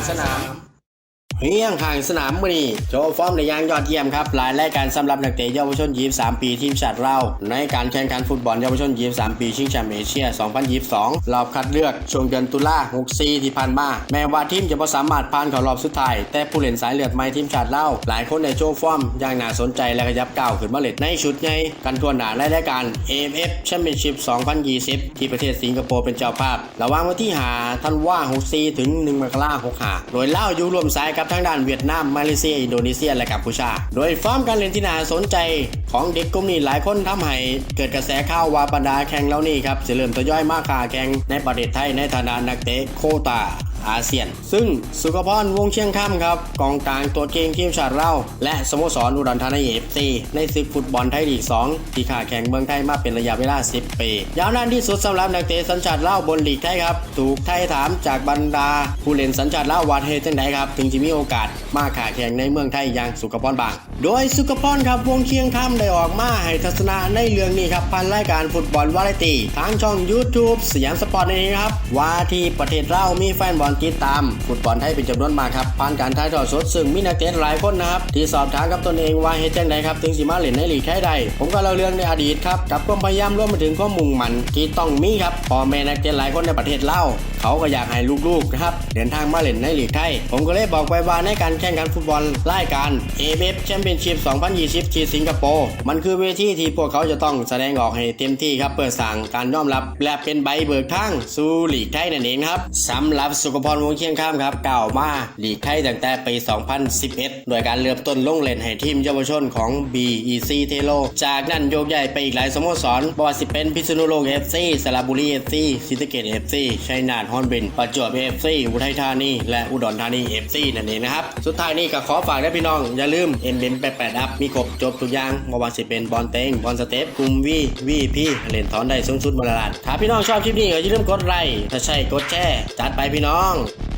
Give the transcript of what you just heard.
你在哪 เฮียงห่างสนามมือนีโชว์ฟอร์มในยางยอดเยี่ยมครับหลายรายการสำหรับนักเตะเยาวชน23ปีทีมชาติเราในการแข่งขันฟุตบอลเยาวชน23ปีชิงแชมป์เอเชีย 2022 รอบคัดเลือกช่วงเดือนตุลา64 ที่ผ่านมา แม้ว่าทีมจะไม่สามารถผ่านเข้ารอบสุดท้าย แต่ผู้เล่นสายเลือดใหม่ทีมชาติเราหลายคนในโชว์ฟอร์มอย่างน่าสนใจและขยับก้าวขึ้นมาเล่นในชุดใหญ่กันทั่วหน้าและรายการ AFF Championship 2020 ที่ประเทศสิงคโปร์เป็นเจ้าภาพ ระหว่างวันที่5ธันวาคม64 ถึง 1 มกราคม65โดยเล่าอยู่รวมสายกับทางด้านเวียดนาม มาเลเซีย อินโดนีเซีย และกัมพูชา โดยฟอร์มการเล่นที่น่าสนใจของเด็กกลุ่มนี้หลายคนทำให้เกิดกระแสข่าวว่าบรรดาแข่งแล้วนี่ครับจะเริ่มทยอยมากขาแข่งในประเทศไทยในฐานะนักเตะโคตา อาเซียน ซึ่งสุขพรวงเชียงค่ำครับกองกลางตัวเก่งทีมชาติเราและสโมสรอุดรธานีเอฟซีในศึกฟุตบอลไทยลีก 2 ที่ขาแข่งเมืองไทยมาเป็นระยะเวลา 10 ปี ยาวนานที่สุดสำหรับนักเตะสัญชาติเลาบนลีกไทยครับ ถูกไทยถามจากบรรดา ผู้เล่นสัญชาติเลาวาดเฮจังไดครับ ถึงจะมีโอกาสมาขาแข่งในเมืองไทยอย่างสุขพรบาง โดยสุขพรครับวงเชียงค่ำได้ออกมาให้ทัศนะในเรื่องนี้ครับผ่านรายการฟุตบอลวาไรตี้ทางช่อง YouTube สยามสปอร์ตนี่ครับว่าที่ประเทศเรามีแฟนบอลติดตามฟุตบอลไทยเป็นจำนวนมากครับผ่านการถ่ายทอดสดซึ่งมีนักเตะหลายคนนะครับที่สอบถามกับตนเองว่าเฮ็ดจังไดครับถึงสิมาเล่นในลีกไทยได้ผมก็เล่าเรื่องในอดีตครับกับความพยายามรวมไปถึงความมุ่งมันที่ต้องมีครับพ่อแม่นักเตะหลายคนในประเทศเราเขาก็อยากให้ลูกๆนะครับเดินทางมาเล่นในลีกไทยผมก็เลยบอกไปว่าในการแข่งขันฟุตบอลรายการ AFF Championship 2020 ที่สิงคโปร์มันคือเวทีที่พวกเขาจะต้องแสดงออกให้เต็มที่ครับเพื่อสร้างการยอมรับและเป็นใบเบิกทางสู่ลีกไทยนั่นเองครับสำหรับสุขพรวงเชียงข้ามครับกล่าวมาหลีกไทยตั้งแต่ปี 2011 โดยการเริ่มต้นลงเล่นให้ทีมเยาวชนของ BEC เทโล จากนั้นโยกย้ายไปอีกหลายสโมสรบ่าสิเป็นพิษณุโลก FC สระบุรี FC ศรีสะเกษ FC ชัยนาทฮอนบิน ประจวบ FC อุทัยธานี และอุดรธานี FC นั่นเองนะครับ สุดท้ายนี้ก็ขอฝากได้พี่น้อง อย่าลืม m m 88 up มีครบจบทุกอย่างบ่ว่าสิเป็นบอลเต็งบอลสเตปกลุ่ม V VP เล่นถอนได้สูงสุดมาละลานถ้าพี่น้องชอบคลิปนี้ก็อย่าลืมกดไลค์ถ้าใช่กดแชร์จัดไปพี่น้อง Paulo.